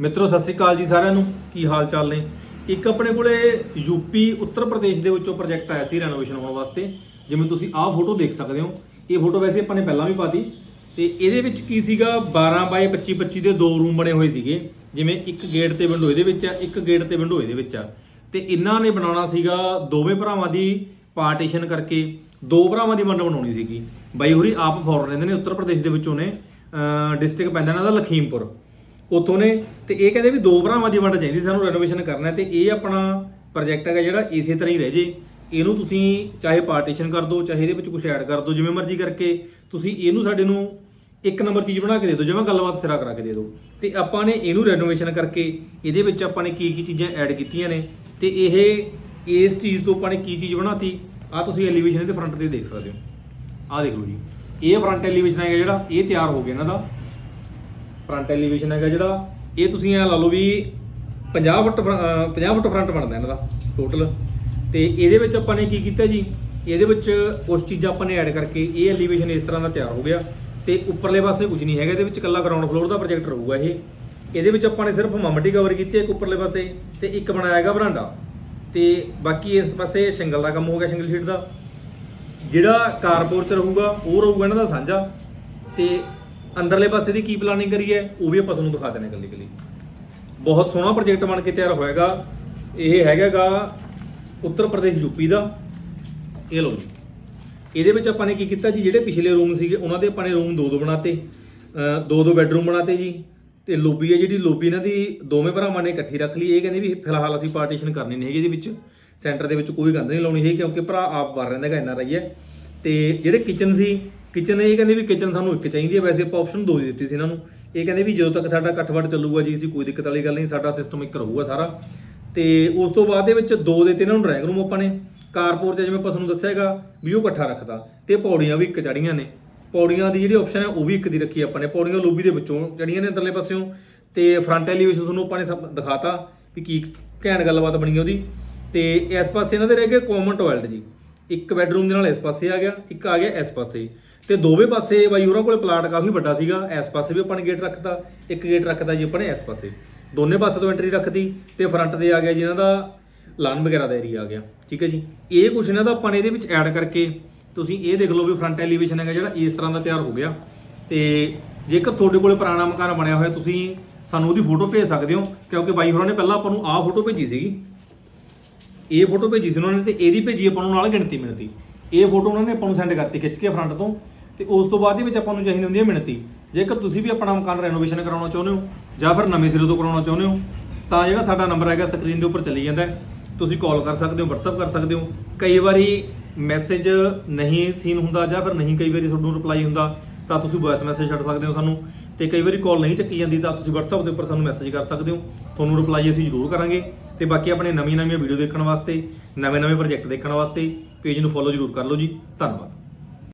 ਮਿੱਤਰੋ, ਸਤਿ ਸ਼੍ਰੀ ਅਕਾਲ ਜੀ ਸਾਰਿਆਂ ਨੂੰ। ਕੀ ਹਾਲ ਚਾਲ ਨੇ? ਇੱਕ ਆਪਣੇ ਕੋਲੇ ਯੂਪੀ ਉੱਤਰ ਪ੍ਰਦੇਸ਼ ਦੇ ਵਿੱਚੋਂ ਪ੍ਰੋਜੈਕਟ ਆਇਆ ਸੀ ਰੈਨੋਵੇਸ਼ਨ ਹੋਣ ਵਾਸਤੇ। ਜਿਵੇਂ ਤੁਸੀਂ ਆਹ ਫੋਟੋ ਦੇਖ ਸਕਦੇ ਹੋ। ਇਹ ਫੋਟੋ ਵੈਸੇ ਆਪਾਂ ਨੇ ਪਹਿਲਾਂ ਵੀ ਪਾਤੀ। ਤੇ ਇਹਦੇ ਵਿੱਚ ਕੀ ਸੀਗਾ? 12 ਬਾਏ 25 25 ਦੇ ਦੋ ਰੂਮ ਬਣੇ ਹੋਏ ਸੀਗੇ। ਜਿਵੇਂ ਇੱਕ ਗੇਟ ਤੇ ਵਿੰਡੋ ਇਹਦੇ ਵਿੱਚ ਆ, ਇੱਕ ਗੇਟ ਤੇ ਵਿੰਡੋ ਇਹਦੇ ਵਿੱਚ ਆ। ਤੇ ਇਹਨਾਂ ਨੇ ਬਣਾਉਣਾ ਸੀਗਾ ਦੋਵੇਂ ਭਰਾਵਾਂ ਦੀ ਪਾਰਟੀਸ਼ਨ ਕਰਕੇ। ਦੋ ਭਰਾਵਾਂ ਦੀ ਵੰਡ ਬਣਾਉਣੀ ਸੀਗੀ। ਬਾਈ ਹੋਰੀ ਆਪ ਫੋਰਨ ਰਹਿੰਦੇ ਨੇ, ਉੱਤਰ ਪ੍ਰਦੇਸ਼ ਦੇ ਵਿੱਚੋਂ ਨੇ। ਡਿਸਟ੍ਰਿਕਟ ਪੈਂਦਾ ਇਹਨਾਂ ਦਾ ਲਖੀਮਪੁਰ। ਉੱਥੋਂ ਨੇ, ਤੇ ਇਹ ਕਹਿੰਦੇ ਵੀ ਦੋ ਭਰਾਵਾਂ ਦੀ ਵੰਡ ਚਾਹੀਦੀ, ਸਾਨੂੰ ਰੈਨੋਵੇਸ਼ਨ ਕਰਨਾ ਹੈ, ਤੇ ਇਹ ਆਪਣਾ ਪ੍ਰੋਜੈਕਟ ਹੈਗਾ ਜਿਹੜਾ ਇਸੇ ਤਰ੍ਹਾਂ ਹੀ ਰਹਿ ਜੇ। ਇਹਨੂੰ ਤੁਸੀਂ ਚਾਹੇ ਪਾਰਟੀਸ਼ਨ ਕਰ ਦਿਓ, ਚਾਹੇ ਇਹਦੇ ਵਿੱਚ ਕੁਝ ਐਡ ਕਰ ਦਿਓ, ਜਿਵੇਂ ਮਰਜ਼ੀ ਕਰਕੇ ਤੁਸੀਂ ਇਹਨੂੰ ਸਾਡੇ ਨੂੰ ਇੱਕ ਨੰਬਰ ਚੀਜ਼ ਬਣਾ ਕੇ ਦੇ ਦਿਓ, ਜਿਵੇਂ ਗੱਲਬਾਤ ਸਿਰਾ ਕਰਾ ਕੇ ਦੇ ਦਿਓ। ਤੇ ਆਪਾਂ ਨੇ ਇਹਨੂੰ ਰੈਨੋਵੇਸ਼ਨ ਕਰਕੇ ਇਹਦੇ ਵਿੱਚ ਆਪਾਂ ਨੇ ਕੀ ਕੀ ਚੀਜ਼ਾਂ ਐਡ ਕੀਤੀਆਂ ਨੇ, ਤੇ ਇਹ, ਇਸ ਚੀਜ਼ ਤੋਂ ਆਪਾਂ ਨੇ ਕੀ ਚੀਜ਼ ਬਣਾਤੀ? ਆ ਤੁਸੀਂ ਐਲੀਵੇਸ਼ਨ ਇਹਦੇ ਫਰੰਟ ਤੇ ਦੇਖ ਸਕਦੇ ਹੋ। ਆਹ ਦੇਖ ਲਓ ਜੀ। ਇਹ ਫਰੰਟ ਐਲੀਵੇਸ਼ਨ ਹੈਗਾ ਜਿਹੜਾ, ਇਹ ਤਿਆਰ ਹੋ ਗਿਆ ਇਹਨਾਂ ਦਾ। ਫਰੰਟ ਐਲੀਵੇਸ਼ਨ ਹੈਗਾ ਜਿਹੜਾ, ਇਹ ਤੁਸੀਂ ਇਹ ਲਾ ਲਓ ਵੀ 50 ਫੁੱਟ ਫਰ- ਅਹ 50 ਫੁੱਟ ਫਰੰਟ ਬਣਦਾ ਇਹਨਾਂ ਦਾ ਟੋਟਲ ਤੇ ਇਹਦੇ ਵਿੱਚ ਆਪਾਂ ਨੇ ਕੀ ਕੀਤਾ ਜੀ? ਇਹਦੇ ਵਿੱਚ ਕੁਝ ਚੀਜ਼ਾਂ ਆਪਾਂ ਨੇ ਐਡ ਕਰਕੇ ਇਹ ਐਲੀਵੇਸ਼ਨ ਇਸ ਤਰ੍ਹਾਂ ਦਾ ਤਿਆਰ ਹੋ ਗਿਆ। ਤੇ ਉੱਪਰਲੇ ਪਾਸੇ ਕੁਝ ਨਹੀਂ ਹੈਗਾ, ਇਹਦੇ ਵਿੱਚ ਇਕੱਲਾ ਗਰਾਊਂਡ ਫਲੋਰ ਦਾ ਪ੍ਰੋਜੈਕਟ ਰਹੂਗਾ ਇਹ। ਇਹਦੇ ਵਿੱਚ ਆਪਾਂ ਨੇ ਸਿਰਫ ਮਮਟੀ ਕਵਰ ਕੀਤੀ ਹੈ ਇੱਕ ਉੱਪਰਲੇ ਪਾਸੇ ਤੇ ਇੱਕ ਬਣਾਇਆ ਹੈਗਾ ਬਰਾਂਡਾ ਤੇ ਬਾਕੀ ਇਸ ਪਾਸੇ ਸ਼ਿੰਗਲ ਦਾ ਕੰਮ ਹੋ ਗਿਆ ਸ਼ਿੰਗਲ ਸ਼ੀਟ ਦਾ। ਜਿਹੜਾ ਕਾਰਪੋਰਚ ਰਹੂਗਾ, ਉਹ ਰਹੂਗਾ ਇਹਨਾਂ ਦਾ ਸਾਂਝਾ। ਤੇ ਅੰਦਰਲੇ ਪਾਸੇ ਦੀ ਕੀ ਪਲਾਨਿੰਗ ਕਰੀ ਹੈ, ਉਹ ਵੀ ਆਪਾਂ ਤੁਹਾਨੂੰ ਦਿਖਾ ਦਿੰਦੇ ਕੱਲੀ ਕੱਲੀ ਬਹੁਤ ਸੋਹਣਾ ਪ੍ਰੋਜੈਕਟ ਬਣ ਕੇ ਤਿਆਰ ਹੋਏਗਾ ਇਹ ਹੈਗਾਗਾ ਉੱਤਰ ਪ੍ਰਦੇਸ਼ ਯੂਪੀ ਦਾ। ਇਹ ਲਓ ਇਹਦੇ ਵਿੱਚ ਆਪਾਂ ਨੇ ਕੀ ਕੀਤਾ ਜੀ, ਜਿਹੜੇ ਪਿਛਲੇ ਰੂਮ ਸੀਗੇ, ਉਹਨਾਂ ਦੇ ਆਪਾਂ ਨੇ ਰੂਮ ਦੋ ਦੋ ਬਣਾਤੇ। ਅਹ ਦੋ ਦੋ ਬੈੱਡਰੂਮ ਬਣਾਤੇ ਜੀ। ਤੇ ਲੋਬੀ ਹੈ ਜਿਹੜੀ ਲੋਬੀ ਇਹਨਾਂ ਦੀ ਦੋਵੇਂ ਭਰਾਵਾਂ ਨੇ ਇਕੱਠੀ ਰੱਖ ਲਈ। ਇਹ ਕਹਿੰਦੇ ਵੀ ਫਿਲਹਾਲ ਅਸੀਂ ਪਾਰਟੀਸ਼ਨ ਕਰਨੀ ਨਹੀਂ ਹੈਗੀ ਇਹਦੇ ਵਿੱਚ। ਸੈਂਟਰ ਦੇ ਵਿੱਚ ਕੋਈ ਕੰਧ ਨਹੀਂ ਲਾਉਣੀ ਹੈ ਕਿਉਂਕਿ ਭਰਾ ਆਪ ਬਾਹਰ ਰਹਿੰਦਾ ਹੈਗਾ ਐਨਆਰਆਈ ਹੈ। ਤੇ ਜਿਹੜੇ ਕਿਚਨ ਸੀ ਕਿਚਨ ਇਹ ਕਹਿੰਦੇ ਵੀ ਕਿਚਨ ਸਾਨੂੰ ਇੱਕ ਚਾਹੀਦੀ ਹੈ, ਵੈਸੇ ਆਪਾਂ ਆਪਸ਼ਨ ਦੋ ਹੀ ਦਿੱਤੀ ਸੀ ਇਹਨਾਂ ਨੂੰ। ਇਹ ਕਹਿੰਦੇ ਵੀ ਜਦੋਂ ਤੱਕ ਸਾਡਾ ਇਕੱਠ ਇਕੱਠਵੜ ਚੱਲੂਗਾ ਜੀ, ਅਸੀਂ ਕੋਈ ਦਿੱਕਤ ਵਾਲੀ ਗੱਲ ਨਹੀਂ, ਸਾਡਾ ਸਿਸਟਮ ਇੱਕ ਰਹੂਗਾ ਸਾਰਾ। ਤੇ ਉਸ ਤੋਂ ਬਾਅਦ ਦੇ ਵਿੱਚ ਦੋ ਦੇ ਤੇ ਇਹਨਾਂ ਨੂੰ ਡਰਾਇੰਗ ਰੂਮ ਆਪਾਂ ਨੇ। ਕਾਰਪੋਰ 'ਚ ਜਿਵੇਂ ਆਪਾਂ ਤੁਹਾਨੂੰ ਦੱਸਿਆ ਹੈਗਾ, ਵੀ ਉਹ ਇਕੱਠਾ ਰੱਖਦਾ। ਤੇ ਪੌੜੀਆਂ ਵੀ ਇੱਕ ਚੜੀਆਂ ਨੇ। ਪੌੜੀਆਂ ਦੀ ਜਿਹੜੀ ਆਪਸ਼ਨ ਹੈ, ਉਹ ਵੀ ਇੱਕ ਦੀ ਰੱਖੀ ਆਪਾਂ ਨੇ। ਪੌੜੀਆਂ ਲੋਬੀ ਦੇ ਵਿੱਚੋਂ ਚੜੀਆਂ ਨੇ ਅੰਦਰਲੇ ਪਾਸਿਓਂ। ਤੇ ਫਰੰਟ ਐਲੀਵੇਸ਼ਨ ਤੁਹਾਨੂੰ ਆਪਾਂ ਨੇ ਸਭ ਦਿਖਾਤਾ, ਵੀ ਕੀ ਘੈਂਟ ਗੱਲਬਾਤ ਬਣੀ ਉਹਦੀ। ਤੇ ਇਸ ਪਾਸੇ ਇਹਨਾਂ ਦੇ ਰਹਿ ਗਏ ਕਾਮਨ ਟਾਇਲਟ ਜੀ। ਇੱਕ ਬੈੱਡਰੂਮ ਦੇ ਨਾਲ ਇਸ ਪਾਸੇ ਆ ਗਿਆ, ਇੱਕ ਆ ਗਿਆ ਇਸ ਪਾਸੇ। ਤੇ ਦੋਵੇਂ ਪਾਸੇ ਬਾਈ ਹੋਰਾਂ ਕੋਲੇ ਪਲਾਟ ਕਾਫੀ ਵੱਡਾ ਸੀਗਾ, ਇਸ ਪਾਸੇ ਵੀ ਆਪਾਂ ਨੇ ਗੇਟ ਰੱਖਤਾ, ਇੱਕ ਗੇਟ ਰੱਖਤਾ ਜੀ ਆਪਾਂ ਨੇ ਇਸ ਪਾਸੇ। ਦੋਨੇ ਪਾਸੇ ਤੋਂ ਐਂਟਰੀ ਰੱਖਤੀ ਤੇ ਫਰੰਟ 'ਤੇ ਆ ਗਿਆ ਜੀ ਇਹਨਾਂ ਦਾ ਲਾਨ ਵਗੈਰਾ ਦਾ ਏਰੀਆ ਆ ਗਿਆ, ਠੀਕ ਹੈ ਜੀ। ਇਹ ਕੁਛ ਇਹਨਾਂ ਦਾ ਆਪਾਂ ਨੇ ਇਹਦੇ ਵਿੱਚ ਐਡ ਕਰਕੇ, ਤੁਸੀਂ ਇਹ ਦੇਖ ਲਓ ਵੀ ਫਰੰਟ ਐਲੀਵੇਸ਼ਨ ਹੈਗਾ ਜਿਹੜਾ ਇਸ ਤਰ੍ਹਾਂ ਦਾ ਤਿਆਰ ਹੋ ਗਿਆ। ਤੇ ਜੇਕਰ ਤੁਹਾਡੇ ਕੋਲੇ ਪੁਰਾਣਾ ਮਕਾਨ ਬਣਿਆ ਹੋਇਆ, ਤੁਸੀਂ ਸਾਨੂੰ ਉਹਦੀ ਫੋਟੋ ਭੇਜ ਸਕਦੇ ਹੋ, ਕਿਉਂਕਿ ਬਾਈ ਹੋਰਾਂ ਨੇ ਪਹਿਲਾਂ ਆਪਾਂ ਨੂੰ ਆਹ ਫੋਟੋ ਭੇਜੀ ਸੀਗੀ। ਇਹ ਫੋਟੋ ਭੇਜੀ ਸੀ ਉਹਨਾਂ ਨੇ ਤੇ ਇਹਦੀ ਭੇਜੀ ਆਪਾਂ ਨੂੰ ਨਾਲ ਗਿਣਤੀ ਮਿਣਤੀ ਇਹ ਫੋਟੋ ਉਹਨਾਂ ਨੇ ਆਪਾਂ ਨੂੰ ਸੈਂਡ ਕਰਤੀ ਖਿੱਚ ਕੇ ਫਰੰਟ ਤੋਂ। ਤੇ ਉਸ ਤੋਂ ਬਾਅਦ ਦੇ ਵਿੱਚ ਆਪਾਂ ਨੂੰ ਚਾਹੀਦੀ ਹੁੰਦੀ ਹੈ ਮਿਣਤੀ। ਜੇਕਰ ਤੁਸੀਂ ਵੀ ਆਪਣਾ ਮਕਾਨ ਰੈਨੋਵੇਸ਼ਨ ਕਰਾਉਣਾ ਚਾਹੁੰਦੇ ਹੋ ਜਾਂ ਫਿਰ ਨਵੇਂ ਸਿਰੇ ਤੋਂ ਕਰਾਉਣਾ ਚਾਹੁੰਦੇ ਹੋ, ਤਾਂ ਜਿਹੜਾ ਸਾਡਾ ਨੰਬਰ ਹੈਗਾ ਸਕਰੀਨ ਦੇ ਉੱਪਰ ਚੱਲੀ ਜਾਂਦਾ ਤੁਸੀਂ ਕਾਲ ਕਰ ਸਕਦੇ ਹੋ, WhatsApp ਕਰ ਸਕਦੇ ਹੋ। ਕਈ ਵਾਰੀ ਮੈਸੇਜ ਨਹੀਂ ਸੀਨ ਹੁੰਦਾ ਜਾਂ ਫਿਰ ਨਹੀਂ ਕਈ ਵਾਰੀ ਤੁਹਾਨੂੰ ਰਿਪਲਾਈ ਹੁੰਦਾ, ਤਾਂ ਤੁਸੀਂ ਵੌਇਸ ਮੈਸੇਜ ਛੱਡ ਸਕਦੇ ਹੋ ਸਾਨੂੰ। ਤੇ ਕਈ ਵਾਰੀ ਕਾਲ ਨਹੀਂ ਚੱਕੀ ਜਾਂਦੀ, ਤਾਂ ਤੁਸੀਂ WhatsApp ਦੇ ਉੱਪਰ ਸਾਨੂੰ ਮੈਸੇਜ ਕਰ ਸਕਦੇ ਹੋ। ਤੁਹਾਨੂੰ ਰਿਪਲਾਈ ਅਸੀਂ ਜ਼ਰੂਰ ਕਰਾਂਗੇ। ਤੇ ਬਾਕੀ ਆਪਣੇ ਨਵੀਆਂ ਨਵੀਆਂ ਵੀਡੀਓ ਦੇਖਣ ਵਾਸਤੇ ਨਵੇਂ ਨਵੇਂ ਪ੍ਰੋਜੈਕਟ ਦੇਖਣ ਵਾਸਤੇ ਪੇਜ ਨੂੰ ਫੋਲੋ ਜ਼ਰੂਰ ਕਰ ਲਓ ਜੀ। ਧੰਨਵਾਦ।